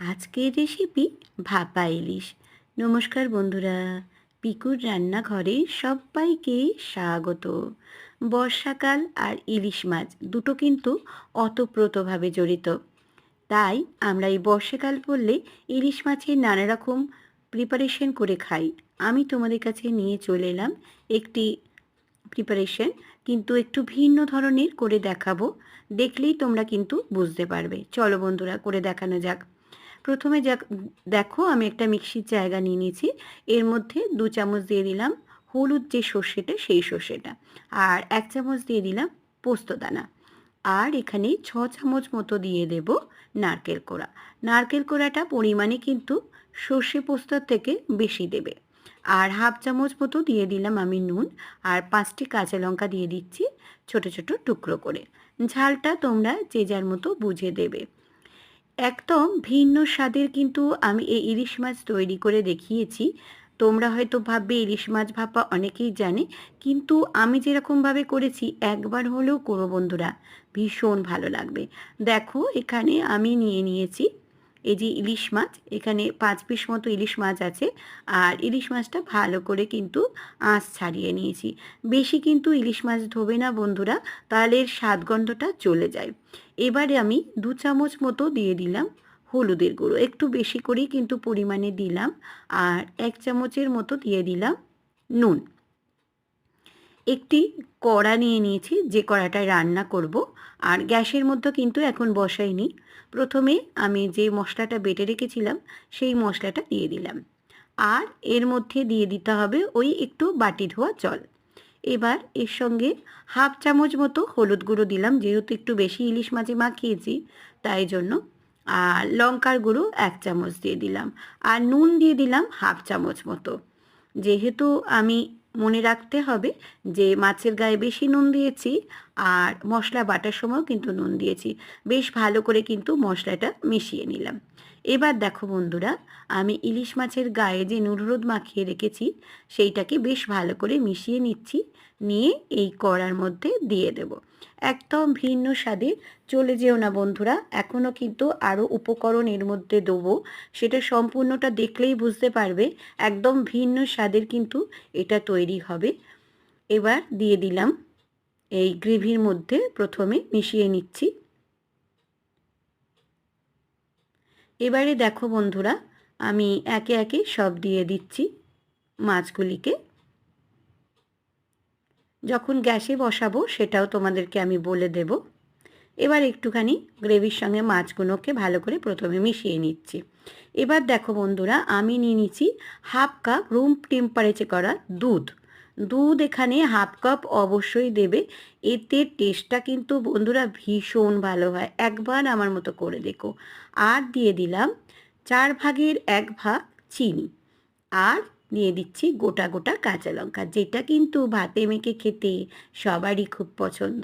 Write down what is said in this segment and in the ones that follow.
আজকের রেসিপি ভাপা ইলিশ। নমস্কার বন্ধুরা, পিকুর রান্নাঘরে সবাইকে স্বাগত। বর্ষাকাল আর ইলিশ মাছ দুটো কিন্তু অতপ্রতভাবে জড়িত। তাই আমরা এই বর্ষাকাল পড়লে ইলিশ মাছের নানা রকম প্রিপারেশন করে খাই। আমি তোমাদের কাছে নিয়ে চলে এলাম একটি প্রিপারেশন কিন্তু একটু ভিন্ন ধরনের করে দেখাবো। দেখলেই তোমরা কিন্তু বুঝতে পারবে। চলো বন্ধুরা, করে দেখানো যাক। প্রথমে যা দেখো আমি একটা মিক্সির জায়গা নিয়ে নিয়েছি। এর মধ্যে দু চামচ দিয়ে দিলাম হলুদ যে সর্ষেটা, সেই সর্ষেটা। আর এক চামচ দিয়ে দিলাম পোস্তদানা আর এখানে ছ চামচ মতো দিয়ে দেব নারকেল কোড়া। নারকেল কোড়াটা পরিমাণে কিন্তু সর্ষে পোস্তর থেকে বেশি দেবে। আর হাফ চামচ মতো দিয়ে দিলাম আমি নুন। আর পাঁচটি কাঁচা লঙ্কা দিয়ে দিচ্ছি ছোট ছোট টুকরো করে। ঝালটা তোমরা যে যার মতো বুঝে দেবে। একদম ভিন্ন স্বাদের কিন্তু আমি এই ইলিশ মাছ তৈরি করে দেখিয়েছি। তোমরা হয়তো ভাববে ইলিশ মাছ ভাপা অনেকেই জানে, কিন্তু আমি যেরকমভাবে করেছি, একবার হলেও করো বন্ধুরা। ভীষণ ভালো লাগবে। দেখো এখানে আমি নিয়ে নিয়েছি এই যে ইলিশ মাছ, এখানে পাঁচ পিস মতো ইলিশ মাছ আছে। আর ইলিশ মাছটা ভালো করে কিন্তু আঁচ ছাড়িয়ে নিয়েছি। বেশি কিন্তু ইলিশ মাছ ধোবে না বন্ধুরা, তাহলে এর স্বাদ গন্ধটা চলে যায়। এবারে আমি দু চামচ মতো দিয়ে দিলাম হলুদের গুঁড়ো। একটু বেশি করেই কিন্তু পরিমাণে দিলাম। আর এক চামচের মতো দিয়ে দিলাম নুন। একটি কড়া নিয়ে নিয়েছি, যে কড়াটায় রান্না করব। আর গ্যাসের মধ্যে কিন্তু এখন বসাইনি। প্রথমে আমি যে মশলাটা বেটে রেখেছিলাম, সেই মশলাটা দিয়ে দিলাম। আর এর মধ্যে দিয়ে দিতে হবে ওই একটু বাটি ধোয়া জল। এবার এর সঙ্গে হাফ চামচ মতো হলুদ গুঁড়ো দিলাম, যেহেতু একটু বেশি ইলিশ মাছে মাখিয়েছি, তাই জন্য। আর লঙ্কার গুঁড়ো এক চামচ দিয়ে দিলাম। আর নুন দিয়ে দিলাম হাফ চামচ মতো। যেহেতু আমি মনে রাখতে হবে যে মাছের গায়ে বেশি নুন দিয়েছি আর মশলা বাটার সময়ও কিন্তু নুন দিয়েছি। বেশ ভালো করে কিন্তু মশলাটা মিশিয়ে নিলাম। এবার দেখো বন্ধুরা, আমি ইলিশ মাছের গায়ে যে হলুদ মাখিয়ে রেখেছি, সেইটাকে বেশ ভালো করে মিশিয়ে নিচ্ছি, নিয়ে এই কড়ার মধ্যে দিয়ে দেব। একদম ভিন্ন স্বাদে চলে যেও না বন্ধুরা এখনও কিন্তু আরও উপকরণ এর মধ্যে দেবো, সেটা সম্পূর্ণটা দেখলেই বুঝতে পারবে, একদম ভিন্ন স্বাদের কিন্তু এটা তৈরি হবে। এবার দিয়ে দিলাম এই গ্রেভির মধ্যে প্রথমে মিশিয়ে নিচ্ছি। এবারে দেখো বন্ধুরা, আমি একে একে সব দিয়ে দিচ্ছি মাছগুলিকে। যখন গ্যাসে বসাবো সেটাও তোমাদেরকে আমি বলে দেব। এবার একটুখানি গ্রেভির সঙ্গে মাছগুলোকে ভালো করে প্রথমে মিশিয়ে নিচ্ছি। এবার দেখো বন্ধুরা, আমি নিয়ে নিচ্ছি হাফ কাপ রুম টেম্পারেচার করা দুধ। দুধ এখানে হাফ কাপ অবশ্যই দেবে। এতে টেস্টটা কিন্তু বন্ধুরা ভীষণ ভালো হয়। একবার আমার মতো করে দেখো। আর দিয়ে দিলাম চার ভাগের এক ভাগ চিনি। আর দিয়ে দিচ্ছি গোটা গোটা কাঁচা লঙ্কা, যেটা কিন্তু ভাতে মেখে খেতে সবারই খুব পছন্দ।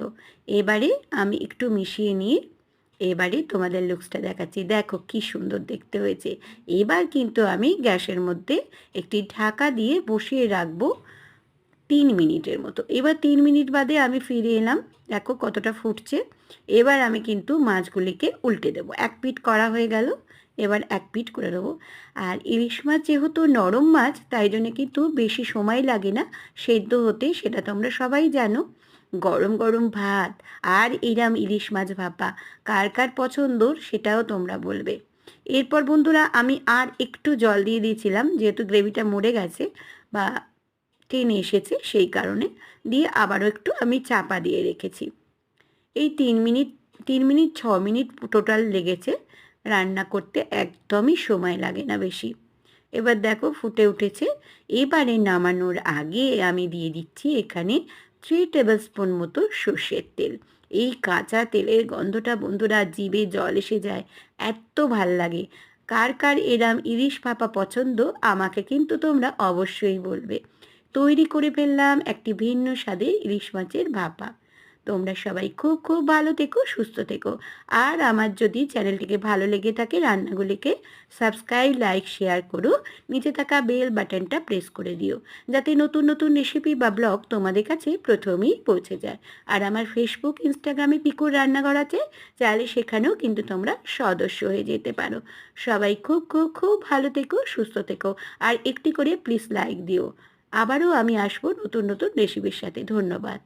এবারে আমি একটু মিশিয়ে নিয়ে এবারে তোমাদের লুকসটা দেখাচ্ছি। দেখো কি সুন্দর দেখতে হয়েছে। এবার কিন্তু আমি গ্যাসের মধ্যে একটি ঢাকা দিয়ে বসিয়ে রাখব তিন মিনিটের মতো। এবার তিন মিনিট বাদে আমি ফিরে এলাম। দেখো কতটা ফুটছে। এবার আমি কিন্তু মাছগুলিকে উল্টে দেবো। এক পিট করা হয়ে গেল। এবার এক পিট করে দেবো। আর ইলিশ মাছ যেহেতু নরম মাছ, তাই জন্য কিন্তু বেশি সময় লাগে না। সেদ্ধ হতে, সেটা তোমরা সবাই জানো। গরম গরম ভাত আর এরাম ইলিশ মাছ ভাপা। কার কার পছন্দ সেটাও তোমরা বলবে। এরপর বন্ধুরা আমি আর একটু জল দিয়ে দিয়েছিলাম, যেহেতু গ্রেভিটা মরে গেছে বা টেনে এসেছে সেই কারণে, দিয়ে আবারও একটু আমি চাপা দিয়ে রেখেছি। এই তিন মিনিট তিন মিনিট, ছ মিনিট টোটাল লেগেছে। রান্না করতে একদমই সময় লাগে না বেশি। এবার দেখো ফুটে উঠেছে। এবারে নামানোর আগে আমি দিয়ে দিচ্ছি এখানে থ্রি টেবিল স্পুন মতো সর্ষের তেল। এই কাঁচা তেলের গন্ধটা বন্ধুরা জিভে জল এসে যায়, এত ভালো লাগে। কার কার এরাম ইলিশ ভাপা পছন্দ, আমাকে কিন্তু তোমরা অবশ্যই বলবে। তৈরি করে ফেললাম একটি ভিন্ন স্বাদে ইলিশ মাছের ভাপা। তোমরা সবাই খুব খুব ভালো থেকো, সুস্থ থেকো। আর আমার যদি চ্যানেলটিকে ভালো লেগে থাকে, রান্নাগুলিকে সাবস্ক্রাইব লাইক শেয়ার করো। নিচে থাকা বেল বাটনটা প্রেস করে দিও, যাতে নতুন নতুন রেসিপি বা ব্লগ তোমাদের কাছে প্রথমেই পৌঁছে যায়। আর আমার ফেসবুক ইনস্টাগ্রামে পিকুর রান্নাঘর আছে, চাইলে সেখানেও কিন্তু তোমরা সদস্য হয়ে যেতে পারো। সবাই খুব খুব খুব ভালো থেকো, সুস্থ থেকো। আর একটি করে প্লিজ লাইক দিও। আবারও আমি আসব নতুন নতুন রেসিপির সাথে। ধন্যবাদ।